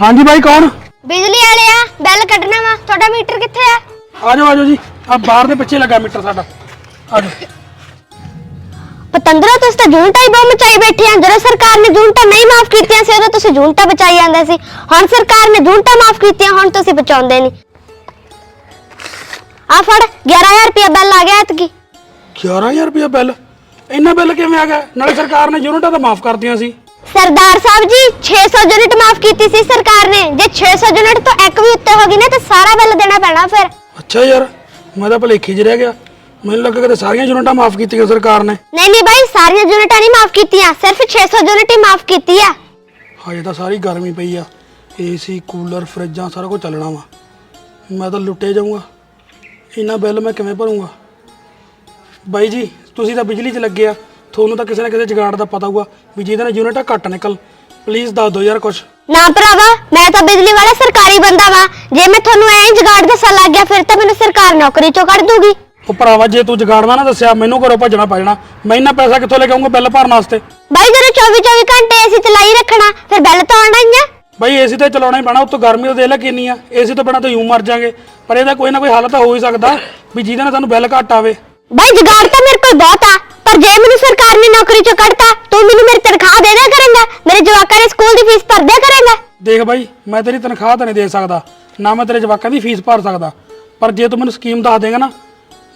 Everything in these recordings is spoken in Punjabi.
ਹਾਂਜੀ ਬਾਈ ਕੌਣ? ਬਿਜਲੀ ਵਾਲੇ ਆ ਬਿੱਲ ਕੱਢਣਾ ਵਾ। ਤੁਹਾਡਾ ਮੀਟਰ ਕਿੱਥੇ ਆ? ਆ ਜਾਓ ਆ ਜਾਓ ਜੀ। ਆ ਬਾਹਰ ਦੇ ਪਿੱਛੇ ਲੱਗਾ ਮੀਟਰ ਸਾਡਾ। ਆ ਜਾਓ। ਪਤੰਦਰਾ ਤੁਸੀਂ ਤਾਂ ਜੂਨਟਾ ਹੀ ਬਹੁਤ ਮਚਾਈ ਬੈਠੇ ਆ। ਜਦੋਂ ਸਰਕਾਰ ਨੇ ਜੂਨਟਾ ਨਹੀਂ ਮਾਫ ਕੀਤੀਆਂ ਸੀ ਉਦੋਂ ਤੁਸੀਂ ਜੂਨਟਾ ਬਚਾਈ ਜਾਂਦੇ ਸੀ। ਹੁਣ ਸਰਕਾਰ ਨੇ ਜੂਨਟਾ ਮਾਫ ਕੀਤੀਆਂ ਹੁਣ ਤੁਸੀਂ ਬਚਾਉਂਦੇ ਨਹੀਂ। ਆ ਫੜ 11000 ਰੁਪਇਆ ਬਿੱਲ ਆ ਗਿਆ ਐਤਕੀ। 11000 ਰੁਪਏ ਬਿੱਲ? ਇੰਨਾ ਬਿੱਲ ਕਿਵੇਂ ਆ ਗਿਆ? ਨਾਲੇ ਸਰਕਾਰ ਨੇ ਯੂਨਿਟਾਂ ਤਾਂ ਮਾਫ ਕਰਤੀਆਂ ਸੀ। ਸਰਦਾਰ ਸਾਹਿਬ ਜੀ 600 ਯੂਨਿਟ ਮਾਫ ਕੀਤੀ ਸੀ ਸਰਕਾਰ ਨੇ। ਜੇ 600 ਯੂਨਿਟ ਤੋਂ ਇੱਕ ਵੀ ਉੱਤੇ ਹੋ ਗਈ ਨਾ ਤਾਂ ਸਾਰਾ ਬਿੱਲ ਦੇਣਾ ਪੈਣਾ ਫਿਰ। ਅੱਛਾ ਯਾਰ ਮੈਂ ਤਾਂ ਭਲੇਖੀ 'ਚ ਰਹਿ ਗਿਆ। ਮੈਨੂੰ ਲੱਗਾ ਕਿ ਸਾਰੀਆਂ ਯੂਨਿਟਾਂ ਮਾਫ ਕੀਤੀਆਂ ਸਰਕਾਰ ਨੇ। ਨਹੀਂ ਨਹੀਂ ਬਾਈ ਸਾਰੀਆਂ ਯੂਨਿਟਾਂ ਨਹੀਂ ਮਾਫ ਕੀਤੀਆਂ ਸਿਰਫ 600 ਯੂਨਿਟ ਹੀ ਮਾਫ ਕੀਤੀ ਆ। ਹਜੇ ਤਾਂ ਸਾਰੀ ਗਰਮੀ ਪਈ ਆ। ਏਸੀ ਕੂਲਰ ਫਰਿੱਜਾਂ ਸਾਰਾ ਕੁਝ ਚੱਲਣਾ ਵਾ। ਮੈਂ ਤਾਂ ਲੁੱਟੇ ਜਾਊਂਗਾ। ਇੰਨਾ ਬਿੱਲ ਮੈਂ ਕਿਵੇਂ ਭਰੂੰਗਾ? ਬਾਈ ਜੀ ਤੁਸੀਂ ਤਾਂ ਬਿਜਲੀ 'ਚ ਲੱਗੇ ਆ। ਤੁਹਾਨੂੰ ਤਾਂ ਕਿਸੇ ਨਾ ਕਿਸੇ ਜੁਗਾੜ ਦਾ ਪਤਾ ਹੋਊਗਾ ਵੀ ਜਿਹਦੇ ਨਾਲ ਯੂਨਿਟਾਂ ਘੱਟ ਨਿਕਲ। ਪਲੀਜ਼ ਦੱਸ ਦਿਓ ਯਾਰ ਕੁਝ ਨਾ ਭਰਾਵਾ ਮੈਂ ਤਾਂ ਬਿਜਲੀ ਵਾਲਾ ਸਰਕਾਰੀ ਬੰਦਾ ਵਾਂ। ਜੇ ਮੈਂ ਤੁਹਾਨੂੰ ਐਂ ਜਗਾੜ ਦੱਸਣ ਲੱਗ ਗਿਆ ਫਿਰ ਤਾਂ ਮੈਨੂੰ ਸਰਕਾਰ ਨੌਕਰੀ ਚੋਂ ਕੱਢ ਦੂਗੀ। ਉਹ ਭਰਾਵਾ ਜੇ ਤੂੰ ਜੁਗਾੜਨਾ ਨਾ ਦੱਸਿਆ ਮੈਨੂੰ ਘਰੋਂ ਭੱਜਣਾ ਪੈ ਜਾਣਾ। ਮੈਂ ਇੰਨਾ ਪੈਸਾ ਕਿੱਥੋਂ ਲੈ ਕੇ ਆਉਂਗਾ ਬਿੱਲ ਭਰਨ ਵਾਸਤੇ? ਬਾਈ ਜਦੋਂ 24 24 ਘੰਟੇ ਏਸੀ ਚਲਾਈ ਰੱਖਣਾ ਫਿਰ ਬਿੱਲ ਤਾਂ ਆਉਣਾ ਹੀ ਆ। ਬਾਈ ਏਸੀ ਤੇ ਚਲਾਉਣਾ ਹੀ ਪੈਣਾ ਉੱਤੋਂ ਗਰਮੀ ਤਾਂ ਦੇਖ ਲੈ ਕਿੰਨੀ ਆ। ਏਸੀ ਤੋਂ ਬਿਨਾਂ ਤਾਂ ਯੂੰ ਮਰ ਜਾਾਂਗੇ। ਪਰ ਇਹਦਾ ਕੋਈ ਨਾ ਕੋਈ ਹੱਲ ਤਾਂ ਹੋ ਹੀ ਸਕਦਾ ਵੀ ਜਿਹਦੇ ਨਾਲ ਸਾਨੂੰ ਬਿੱਲ ਘੱਟ ਆਵੇ। ਬਾਈ ਜਗਾੜ ਤਾਂ ਮੇਰੇ ਕੋਲ ਬਹੁਤ ਆ। ਪਰ ਜੇ ਮੈਨੂੰ ਸਰਕਾਰ ਨੇ ਨੌਕਰੀ ਚੋਂ ਕੱਢਤਾ ਤੂੰ ਮੈਨੂੰ ਮੇਰੀ ਤਨਖਾਹ ਦੇ ਦਿਆ ਕਰੇਂਗਾ। ਮੇਰੇ ਜਵਾਕਾਂ ਦੇ ਸਕੂਲ ਦੀ ਫੀਸ ਭਰ ਦਿਆ ਕਰੇਂਗਾ। ਦੇਖ ਬਾਈ ਮੈਂ ਤੇਰੀ ਤਨਖਾਹ ਤਾਂ ਨਹੀਂ ਦੇ ਸਕਦਾ ਨਾ ਮੈਂ ਤੇਰੇ ਜਵਾਕਾਂ ਦੀ ਫੀਸ ਭਰ ਸਕਦਾ। ਪਰ ਜੇ ਤੂੰ ਮੈਨੂੰ ਸਕੀਮ ਦੱਸ ਦੇਗਾ ਨਾ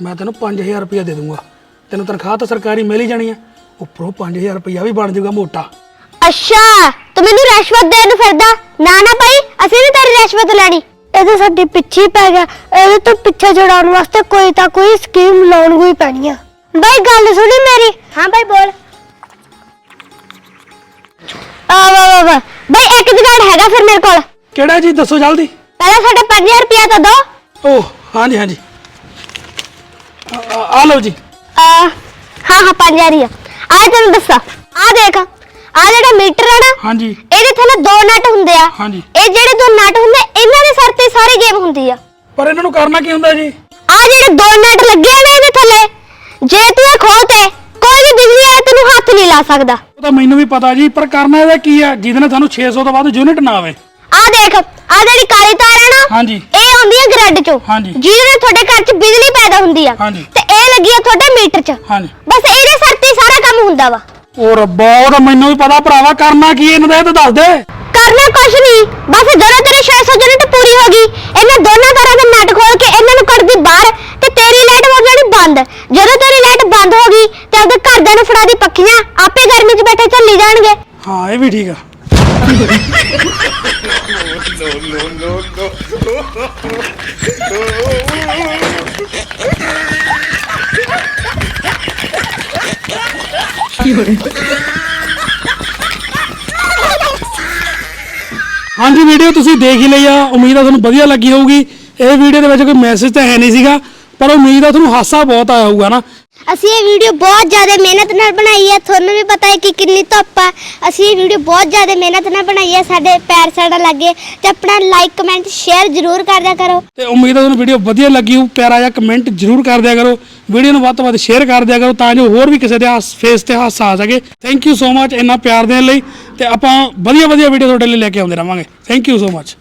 ਮੈਂ ਤੈਨੂੰ 5000 ਰੁਪਇਆ ਦੇ ਦੂੰਗਾ। ਤੈਨੂੰ ਤਨਖਾਹ ਤਾਂ ਸਰਕਾਰੀ ਮਿਲ ਹੀ ਜਾਣੀ ਆ। ਉੱਪਰੋਂ 5000 ਰੁਪਇਆ ਵੀ ਬਣ ਜਾਊਗਾ ਮੋਟਾ। ਅੱਛਾ ਤੂੰ ਮੈਨੂੰ ਰਿਸ਼ਵਤ ਦੇਣ ਨੂੰ ਫਿਰਦਾ? ਨਾ ਨਾ ਭਾਈ ਅਸੀਂ ਨਹੀਂ ਤੇਰੀ ਰਿਸ਼ਵਤ ਲੈਣੀ। ਇਹ ਤਾਂ ਸਾਡੇ ਪਿੱਛੇ ਹੀ ਪੈ ਗਿਆ। ਇਹਦੇ ਤੋਂ ਪਿੱਛੇ ਛੁਡਾਉਣ ਵਾਸਤੇ ਕੋਈ ਤਾਂ ਕੋਈ ਸਕੀਮ ਲਾਉਣ ਕੋਈ ਪੈਣੀ ਆ। ਬਾਈ ਗੱਲ ਸੁਣੀ ਮੇਰੀ? ਹਾਂ ਬਾਈ ਬੋਲ। ਆ ਵਾ ਵਾ ਵਾ। ਬਾਈ ਇੱਕ ਜਗਾੜ ਹੈਗਾ ਫਿਰ ਮੇਰੇ ਕੋਲ। ਕਿਹੜਾ ਜੀ? ਦੱਸੋ ਜਲਦੀ। ਪਹਿਲਾਂ ਸਾਡੇ 5000 ਰੁਪਇਆ ਤਾਂ ਦੋ। ਓਹ ਹਾਂਜੀ ਹਾਂਜੀ। ਆ- ਆ- ਆ ਲਓ ਜੀ। ਆ ਹਾਂ ਹਾਂ 5000 ਹੀ ਆ। ਆ ਤੈਨੂੰ ਦੱਸਾਂ। ਆ ਦੇਖ ਆ ਜਿਹੜਾ ਮੀਟਰ ਹੈ ਨਾ ਹਾਂਜੀ। ਇਹਦੇ ਥੱਲੇ ਦੋ ਨਟ ਹੁੰਦੇ ਆ। ਹਾਂਜੀ। ਇਹ ਜਿਹੜੇ ਦੋ ਨਟ ਹੁੰਦੇ ਇਹਨਾਂ ਦੇ ਸਿਰ ਤੇ ਸਾਰੀ ਗੇਮ ਹੁੰਦੀ ਆ। ਪਰ ਇਹਨਾਂ ਨੂੰ ਕਰਨਾ ਕੀ ਹੁੰਦਾ ਜੀ? ਆ ਜਿਹੜੇ ਦੋ ਨਟ ਲੱਗੇ ਆ ਨਾ ਇਹਦੇ ਥੱਲੇ ਜੇ ਤੂੰ ਇਹ ਖੋਲਤੇ ਕੋਈ ਵੀ ਬਿਜਲੀ ਵਾਲਾ ਤੈਨੂੰ ਲਾ ਸਕਦਾ। ਉਹ ਤਾਂ ਮੈਨੂੰ ਵੀ ਪਤਾ ਜੀ ਪਰ ਕਰਨਾ ਇਹਦਾ ਕੀ ਆ? ਜਿਹਦੇ ਨਾਲ ਸਾਨੂੰ 600 ਤੋਂ ਵੱਧ ਯੂਨਿਟ ਨਾ ਆਵੇ। ਆ ਦੇਖ ਆ ਜਿਹੜੀ ਕਾਲੀ ਤਾਰ ਹੈ ਨਾ ਹਾਂਜੀ। ਇਹ ਆਉਂਦੀ ਹੈ ਗ੍ਰਿਡ ਚੋਂ। ਹਾਂਜੀ। ਜਿਹਦੇ ਨਾਲ ਤੁਹਾਡੇ ਘਰ 'ਚ ਬਿਜਲੀ ਪੈਦਾ ਹੁੰਦੀ ਆ। ਹਾਂਜੀ। ਤੇ ਇਹ ਲੱਗੀ ਆ ਤੁਹਾਡੇ ਮੀਟਰ 'ਚ। ਹਾਂਜੀ। ਬਸ ਇਹਦੇ ਸਿਰ ਤੇ ਹੀ ਸਾਰਾ ਕੰਮ ਹੁੰਦਾ ਵਾ। ਉਹ ਰੱਬਾ ਉਹ ਤਾਂ ਮੈਨੂੰ ਵੀ ਪਤਾ ਭਰਾਵਾ ਕਰਨਾ ਕੀ ਇਹਨਾਂ ਦਾ ਇਹ ਤਾਂ ਦੱਸ ਦੇ। ਕਰਨਾ ਕੁਛ ਨਹੀਂ। ਬਸ ਜਦੋਂ ਤੇਰੀ 600 ਯੂਨਿਟ ਪੂਰੀ ਹੋ ਗਈ ਇਹਨਾਂ ਦੋਨਾਂ ਤਾਰਾਂ ਦੇ ਨਟ ਖੋਲ ਕੇ ਇਹਨਾਂ ਨੂੰ ਕੱਢਦੀ ਬਾਹਰ ਤੇ ਤੇਰੀ ਲਾਈਟ ਹੋ ਜਾਣੀ ਬੰਦ। ਜਦੋਂ ਤੇਰੀ ਲਾਈਟ ਬੰਦ ਹੋ ਗਈ ਤੇ ਆਪਦੇ ਘਰਦਿਆਂ ਨੂੰ ਫੜਾ ਦੀ ਪੱਖੀਆਂ ਆਪੇ ਗਰਮੀ 'ਚ ਬੈਠੇ ਚੱਲੀ ਜਾਣਗੇ। ਹਾਂ, ਇਹ ਵੀ ਠੀਕ ਆ। ਹਾਂਜੀ ਵੀਡੀਓ ਤੁਸੀਂ ਦੇਖ ਹੀ ਲਈ ਆ। ਉਮੀਦ ਆ ਤੁਹਾਨੂੰ ਵਧੀਆ ਲੱਗੀ ਹੋਊਗੀ। ਇਹ ਵੀਡੀਓ ਦੇ ਵਿੱਚ ਕੋਈ ਮੈਸੇਜ ਤਾਂ ਹੈ ਨਹੀਂ ਸੀਗਾ, ਪਰ ਉਮੀਦ ਆ ਤੁਹਾਨੂੰ ਹਾਸਾ ਬਹੁਤ ਆਇਆ ਹੋਊਗਾ ਨਾ। ਅਸੀਂ ਇਹ ਵੀਡੀਓ ਬਹੁਤ ਜ਼ਿਆਦਾ ਮਿਹਨਤ ਨਾਲ ਬਣਾਈ ਹੈ ਤੁਹਾਨੂੰ ਵੀ ਪਤਾ ਹੈ ਕਿ ਕਿੰਨੀ ਧੁੱਪ ਆ। ਅਸੀਂ ਇਹ ਵੀਡੀਓ ਬਹੁਤ ਜ਼ਿਆਦਾ ਮਿਹਨਤ ਨਾਲ ਬਣਾਈ ਹੈ ਸਾਡੇ ਪੈਰ ਸਾਡਾ ਲੱਗੇ। ਤੇ ਆਪਣਾ ਲਾਈਕ ਕਮੈਂਟ ਸ਼ੇਅਰ ਜ਼ਰੂਰ ਕਰਦਿਆ ਕਰੋ। ਤੇ ਉਮੀਦ ਆ ਤੁਹਾਨੂੰ ਵੀਡੀਓ ਵਧੀਆ ਲੱਗੀ ਹੋਊ। ਪਿਆਰਾ ਜਿਹਾ ਕਮੈਂਟ ਜ਼ਰੂਰ ਕਰਦਿਆ ਕਰੋ। ਵੀਡੀਓ ਨੂੰ ਵੱਧ ਤੋਂ ਵੱਧ ਸ਼ੇਅਰ ਕਰਦਿਆ ਕਰੋ ਤਾਂ ਜੋ ਹੋਰ ਵੀ ਕਿਸੇ ਦੇ ਫੇਸ ਤੇ ਹਾਸਾ ਆ ਸਕੇ। ਥੈਂਕ ਯੂ ਸੋ ਮਚ ਇੰਨਾ ਪਿਆਰ ਦੇਣ ਲਈ। ਤੇ ਆਪਾਂ ਵਧੀਆ ਵਧੀਆ ਵੀਡੀਓ ਤੁਹਾਡੇ ਲਈ ਲੈ ਕੇ ਆਉਂਦੇ ਰਵਾਂਗੇ ਥੈਂਕ ਯੂ ਸੋ ਮਚ